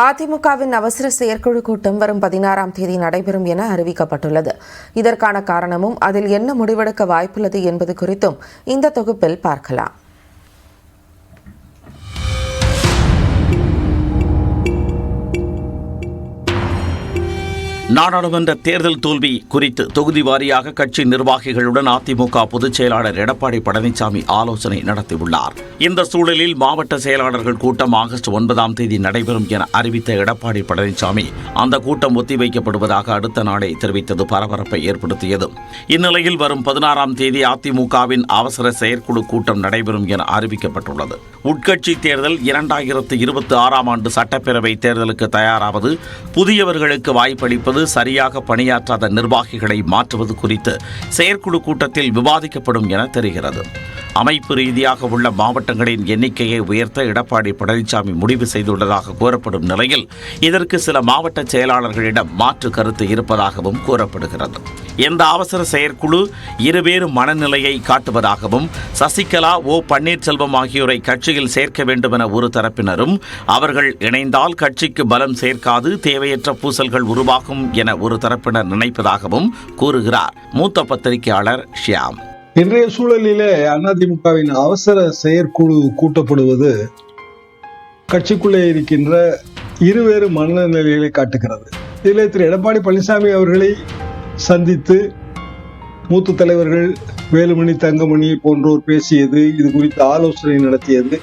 அதிமுகவின் அவசர செயற்குழு கூட்டம் வரும் பதினாறாம் தேதி நடைபெறும் என அறிவிக்கப்பட்டுள்ளது. இதற்கான காரணமும் அதில் என்ன முடிவெடுக்க வாய்ப்புள்ளது என்பது குறித்தும் இந்த தொகுப்பில் பார்க்கலாம். நாடாளுமன்ற தேர்தல் தோல்வி குறித்து தொகுதி வாரியாக கட்சி நிர்வாகிகளுடன் அதிமுக பொதுச் செயலாளர் எடப்பாடி பழனிசாமி ஆலோசனை நடத்தியுள்ளார். இந்த சூழலில் மாவட்ட செயலாளர்கள் கூட்டம் ஆகஸ்ட் ஒன்பதாம் தேதி நடைபெறும் என அறிவித்த எடப்பாடி பழனிசாமி அந்த கூட்டம் ஒத்திவைக்கப்படுவதாக அடுத்த நாளே தெரிவித்தது பரபரப்பை ஏற்படுத்தியது. இந்நிலையில் வரும் பதினாறாம் தேதி அதிமுகவின் அவசர செயற்குழு கூட்டம் நடைபெறும் என அறிவிக்கப்பட்டுள்ளது. உட்கட்சி தேர்தல் இரண்டாயிரத்து இருபத்தி ஆறாம் ஆண்டு சட்டப்பேரவை தேர்தலுக்கு தயாராவது புதியவர்களுக்கு வாய்ப்பளிப்பது சரியாக பணியாற்றாத நிர்வாகிகளை மாற்றுவது குறித்து செயற்குழு கூட்டத்தில் விவாதிக்கப்படும் என தெரிகிறது. அமைப்பு ரீதியாக உள்ள மாவட்டங்களின் எண்ணிக்கையை உயர்த்த எடப்பாடி பழனிசாமி முடிவு செய்துள்ளதாக கூறப்படும் நிலையில் இதற்கு சில மாவட்ட செயலாளர்களிடம் மாற்று கருத்து இருப்பதாகவும் கூறப்படுகிறது. இந்த அவசர செயற்குழு இருவேறு மனநிலையை காட்டுவதாகவும் சசிகலா ஓ பன்னீர்செல்வம் ஆகியோரை கட்சியில் சேர்க்க வேண்டும் என ஒரு தரப்பினரும் அவர்கள் இணைந்தால் கட்சிக்கு பலம் சேர்க்காது தேவையற்ற பூசல்கள் உருவாகும் என ஒரு தரப்பினர் நினைப்பதாகவும் கூறுகிறார். மூத்த பத்திரிகையாளர் ஷியாம். இன்றைய சூழலிலே அதிமுகவின் அவசர செயற்குழு கூட்டப்படுவது கட்சிக்குள்ளே இருக்கின்ற இருவேறு மனநிலைகளை காட்டுகிறது. இதில் திரு எடப்பாடி பழனிசாமி அவர்களை சந்தித்து மூத்த தலைவர்கள் வேலுமணி தங்கமணி போன்றோர் பேசியது இது குறித்து ஆலோசனை நடத்தியது.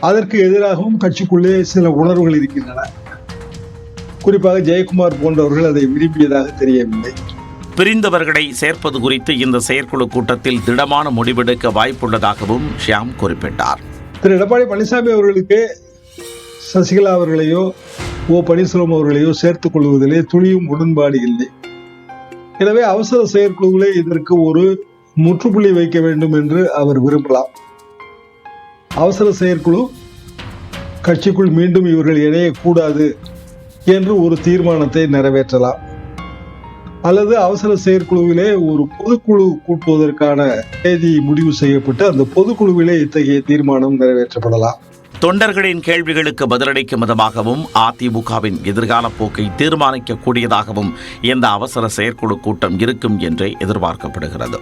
அதற்கு எதிராகவும் கட்சிக்குள்ளே சில உணர்வுகள் இருக்கின்றன. குறிப்பாக ஜெயக்குமார் போன்றவர்கள் அதை விரும்பியதாக தெரியவில்லை. பிரிந்தவர்களை சேர்ப்பது குறித்து இந்த செயற்குழு கூட்டத்தில் திடமான முடிவெடுக்க வாய்ப்புள்ளதாகவும் ஷியாம் குறிப்பிட்டார். திரு எடப்பாடி பழனிசாமி அவர்களுக்கு சசிகலா அவர்களையோ ஓ பன்னீர்செல்வம் அவர்களையோ சேர்த்துக் கொள்வதிலே துளியும் உடன்பாடு இல்லை. எனவே அவசர செயற்குழுவிலே இதற்கு ஒரு முற்றுப்புள்ளி வைக்க வேண்டும் என்று அவர் விரும்பலாம். அவசர செயற்குழு கட்சிக்குள் மீண்டும் இவர்கள் இணையக்கூடாது என்று ஒரு தீர்மானத்தை நிறைவேற்றலாம். அல்லது அவசர செயற்குழுவிலே ஒரு பொதுக்குழு கூட்டுவதற்கான தேதி முடிவு செய்யப்பட்டு அந்த பொதுக்குழுவிலே இத்தகைய தீர்மானம் நிறைவேற்றப்படலாம். தொண்டர்களின் கேள்விகளுக்கு பதிலளிக்கும் விதமாகவும் அதிமுகவின் எதிர்கால போக்கை தீர்மானிக்கக்கூடியதாகவும் இந்த அவசர செயற்குழு கூட்டம் இருக்கும் என்றே எதிர்பார்க்கப்படுகிறது.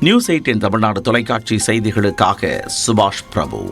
நியூஸ் எயிட்டின் தமிழ்நாடு தொலைக்காட்சி செய்திகளுக்காக சுபாஷ் பிரபு.